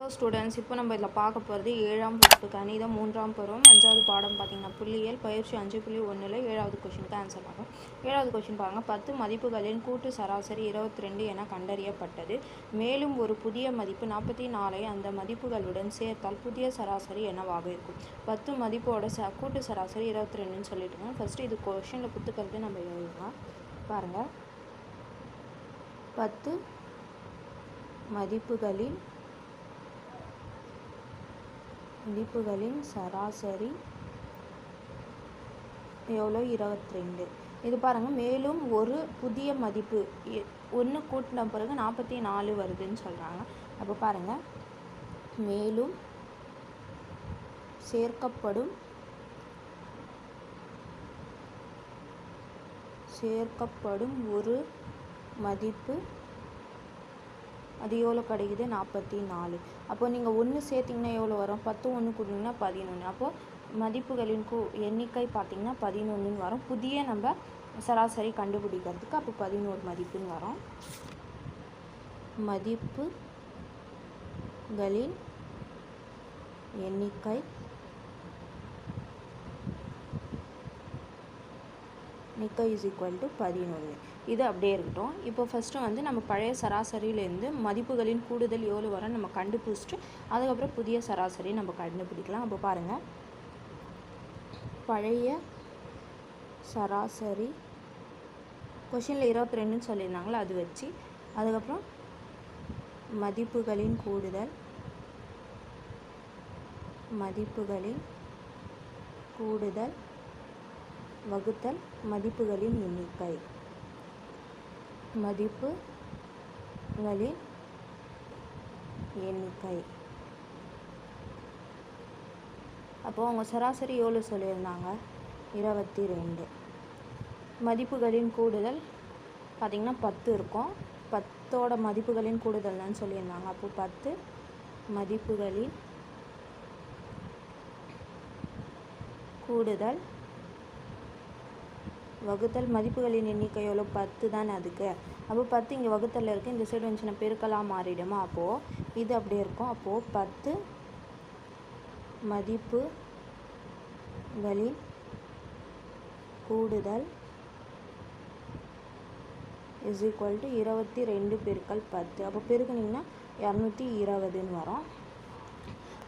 Hello students இப்போ நம்ம இதில் பார்க்க போகிறது ஏழாம் வகுப்பு கணிதம் மூன்றாம் பருவம் அஞ்சாவது பாடம் பார்த்தீங்கன்னா புள்ளியல் பயிற்சி அஞ்சு புள்ளி ஒன்றில் ஏழாவது கொஷினுக்கு ஆன்சர் பண்ணும் ஏழாவது கொஷின் பாருங்கள் பத்து மதிப்புகளின் கூட்டு சராசரி இருபத்தி ரெண்டு என கண்டறியப்பட்டது. மேலும் ஒரு புதிய மதிப்பு நாற்பத்தி நாலை அந்த மதிப்புகளுடன் சேர்த்தால் புதிய சராசரி என்னவாக இருக்கும்? பத்து மதிப்போட ச கூட்டு சராசரி இருபத்தி ரெண்டுன்னு சொல்லிட்டுங்க. ஃபஸ்ட்டு இது கொஷினில் குத்துக்கிறது நம்ம எழுதலாம். பாருங்கள் பத்து மதிப்புகளில் மதிப்புகளின் சராசரி எவ்வளோ? இருபத்தி ரெண்டு இது பாருங்கள் மேலும் ஒரு புதிய மதிப்பு. ஒன்று கூட்டின பிறகு நாற்பத்தி நாலு வருதுன்னு சொல்கிறாங்க அப்போ பாருங்கள் மேலும் சேர்க்கப்படும் சேர்க்கப்படும் ஒரு மதிப்பு அது எவ்வளோ கிடைக்குது? நாற்பத்தி நாலு. அப்போ நீங்கள் ஒன்று சேர்த்திங்கன்னா எவ்வளோ வரும்? பத்து ஒன்று கூட்டிங்கன்னா பதினொன்று அப்போது மதிப்புகளின் கூ எண்ணிக்கை பார்த்திங்கன்னா பதினொன்றுன்னு வரும். புதிய நம்ம சராசரி கண்டுபிடிக்கிறதுக்கு அப்போ பதினோரு மதிப்புன்னு வரும். மதிப்புகளின் எண்ணிக்கை. எண்ணிக்கை இஸ் ஈக்குவல் டு பதினொன்று இது அப்படியே இருக்கட்டும். இப்போ ஃபஸ்ட்டு வந்து நம்ம பழைய சராசரியிலேருந்து மதிப்புகளின் கூடுதல் எவ்வளோ வரும் நம்ம கண்டுபிடிச்சிட்டு அதுக்கப்புறம் புதிய சராசரி நம்ம கண்டுபிடிக்கலாம். அப்போ பாருங்கள் பழைய சராசரி கொஷினில் இருபத்தி ரெண்டுன்னு சொல்லியிருந்தாங்களோ அது வச்சு அதுக்கப்புறம் மதிப்புகளின் கூடுதல் மதிப்புகளின் கூடுதல் வகுத்தல் மதிப்புகளின் எண்ணிக்கை. மதிப்புகளின் எண்ணிக்கை. அப்போது அவங்க சராசரி எவ்வளோ சொல்லியிருந்தாங்க? இருபத்தி ரெண்டு மதிப்புகளின் கூடுதல் பார்த்திங்கன்னா பத்து இருக்கும். பத்தோட மதிப்புகளின் கூடுதல்னு சொல்லியிருந்தாங்க. அப்போ பத்து மதிப்புகளின் கூடுதல் வகுத்தல் மதிப்புகளின் எண்ணிக்கை எவ்வளோ பத்து தானே அதுக்கு. அப்போ பத்து இங்கே வகுத்தலில் இருக்குது இந்த சைடு வந்துச்சுன்னா பெருக்கலாக மாறிடுமா? அப்போது இது அப்படியே இருக்கும். அப்போது பத்து மதிப்புகளின் கூடுதல் இஸ் ஈக்குவல் டு இருபத்தி ரெண்டு பெருக்கல் பத்து. அப்போ பெருக்குனிங்கன்னா இரநூத்தி இருபதுன்னு வரும்.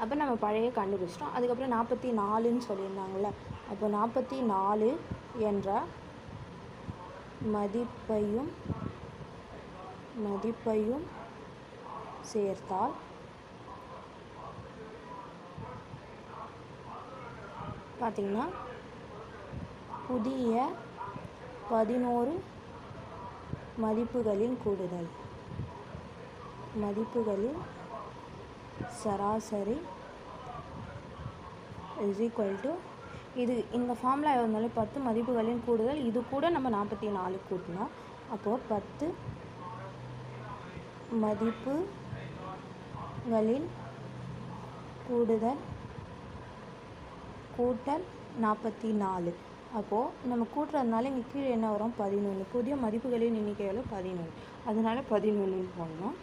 அப்போ நம்ம பழைய கண்டுபிடிச்சிட்டோம். அதுக்கப்புறம் நாற்பத்தி நாலுன்னு சொல்லியிருந்தாங்கள்ல அப்போ நாற்பத்தி நாலு என்ற மதிப்பையும் மதிப்பையும் சேர்த்தால் பார்த்திங்கன்னா புதிய பதினோரு மதிப்புகளின் கூடுதல். மதிப்புகளின் சராசரி இஸ் ஈக்குவல் டு இது இந்த ஃபார்முலா இருந்தாலும் பத்து மதிப்புகளின் கூடுதல். இது கூட நம்ம நாற்பத்தி நாலு கூட்டணும் அப்போது பத்து மதிப்புகளின் கூடுதல் கூட்டல் நாற்பத்தி நாலு. அப்போது நம்ம கூட்டுறதுனால இங்கே கீழே என்ன வரும்? பதினொன்று புதிய மதிப்புகளின் எண்ணிக்கையில் பதினொன்று அதனால பதினொன்றுன்னு போடணும்.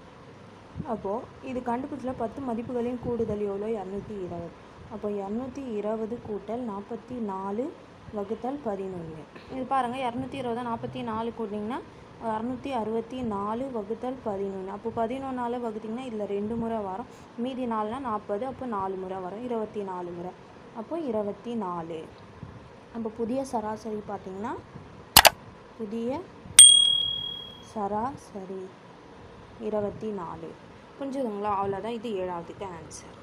அப்போது இது கண்டுபிடிச்சல பத்து மதிப்புகளின் கூடுதல் எவ்வளோ? இரநூத்தி இருபது. அப்போ இரநூத்தி இருபது கூட்டல் நாற்பத்தி நாலு வகுத்தல் பதினொன்று. இது பாருங்கள் இரநூத்தி இருபது நாற்பத்தி நாலு கூட்டிங்கன்னா அறநூற்றி அறுபத்தி நாலு வகுத்தல் பதினொன்று. அப்போ பதினொன்றால் வகுத்திங்கன்னா இதில் ரெண்டு முறை வரும். மீதி நாலுனால் நாற்பது அப்போ நாலு முறை வரும். இருபத்தி நாலு முறை. அப்போ இருபத்தி நாலு. அப்போ புதிய சராசரி பார்த்திங்கன்னா புதிய சராசரி இருபத்தி நாலு. புரிஞ்சுதுங்களா? அவ்வளோதான் இது ஏழாவதுக்கு ஆன்சர்